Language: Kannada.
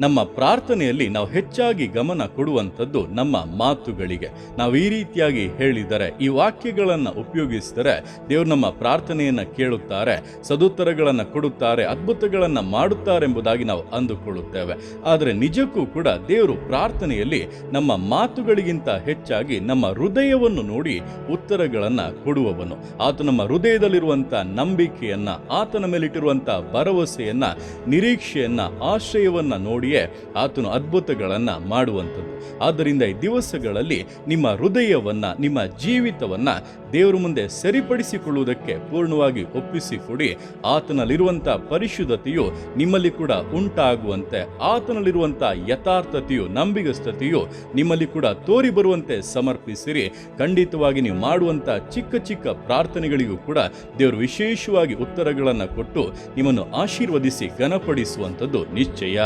ನಮ್ಮ ಪ್ರಾರ್ಥನೆಯಲ್ಲಿ ನಾವು ಹೆಚ್ಚಾಗಿ ಗಮನ ಕೊಡುವಂಥದ್ದು ನಮ್ಮ ಮಾತುಗಳಿಗೆ. ನಾವು ಈ ರೀತಿಯಾಗಿ ಹೇಳಿದರೆ, ಈ ವಾಕ್ಯಗಳನ್ನು ಉಪಯೋಗಿಸಿದರೆ, ದೇವರು ನಮ್ಮ ಪ್ರಾರ್ಥನೆಯನ್ನು ಕೇಳುತ್ತಾರೆ, ಸದುತ್ತರಗಳನ್ನು ಕೊಡುತ್ತಾರೆ, ಅದ್ಭುತಗಳನ್ನು ಮಾಡುತ್ತಾರೆ ಎಂಬುದಾಗಿ ನಾವು ಅಂದುಕೊಳ್ಳುತ್ತೇವೆ. ಆದರೆ ನಿಜಕ್ಕೂ ಕೂಡ ದೇವರು ಪ್ರಾರ್ಥನೆಯಲ್ಲಿ ನಮ್ಮ ಮಾತುಗಳಿಗಿಂತ ಹೆಚ್ಚಾಗಿ ನಮ್ಮ ಹೃದಯವನ್ನು ನೋಡಿ ಉತ್ತರಗಳನ್ನು ಕೊಡುವವನು. ಆತ ನಮ್ಮ ಹೃದಯದಲ್ಲಿರುವಂಥ ನಂಬಿಕೆಯನ್ನ, ಆತನ ಮೇಲಿಟ್ಟಿರುವಂಥ ಭರವಸೆಯನ್ನು, ನಿರೀಕ್ಷೆಯನ್ನು, ಆಶ್ರಯವನ್ನು ಆಶ್ರಯವನ್ನ ನೋಡಿಯೇ ಆತನು ಅದ್ಭುತಗಳನ್ನು ಮಾಡುವಂಥದ್ದು. ಆದ್ದರಿಂದ ಈ ದಿವಸಗಳಲ್ಲಿ ನಿಮ್ಮ ಹೃದಯವನ್ನ, ನಿಮ್ಮ ಜೀವಿತವನ್ನ ದೇವರ ಮುಂದೆ ಸರಿಪಡಿಸಿಕೊಳ್ಳುವುದಕ್ಕೆ ಪೂರ್ಣವಾಗಿ ಒಪ್ಪಿಸಿಕೊಡಿ. ಆತನಲ್ಲಿರುವಂಥ ಪರಿಶುದ್ಧತೆಯು ನಿಮ್ಮಲ್ಲಿ ಕೂಡ ಉಂಟಾಗುವಂತೆ, ಆತನಲ್ಲಿರುವಂಥ ಯಥಾರ್ಥತೆಯು, ನಂಬಿಗಸ್ತತೆಯು ನಿಮ್ಮಲ್ಲಿ ಕೂಡ ತೋರಿ ಬರುವಂತೆ ಸಮರ್ಪಿಸಿರಿ. ಖಂಡಿತವಾಗಿ ನೀವು ಮಾಡುವಂಥ ಚಿಕ್ಕ ಚಿಕ್ಕ ಪ್ರಾರ್ಥನೆಗಳಿಗೂ ಕೂಡ ದೇವರು ವಿಶೇಷವಾಗಿ ಉತ್ತರಗಳನ್ನು ಕೊಟ್ಟು ನಿಮ್ಮನ್ನು ಆಶೀರ್ವದಿಸಿ ಘನಪಡಿಸುವಂಥದ್ದು ನಿಶ್ಚಯ.